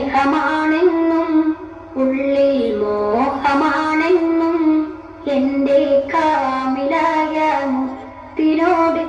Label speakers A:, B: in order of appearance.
A: സ്നേഹമാണെന്നും ഉള്ളിൽ മോഹമാണെന്നും എന്റെ കാമിലായ മുത്തിനോട്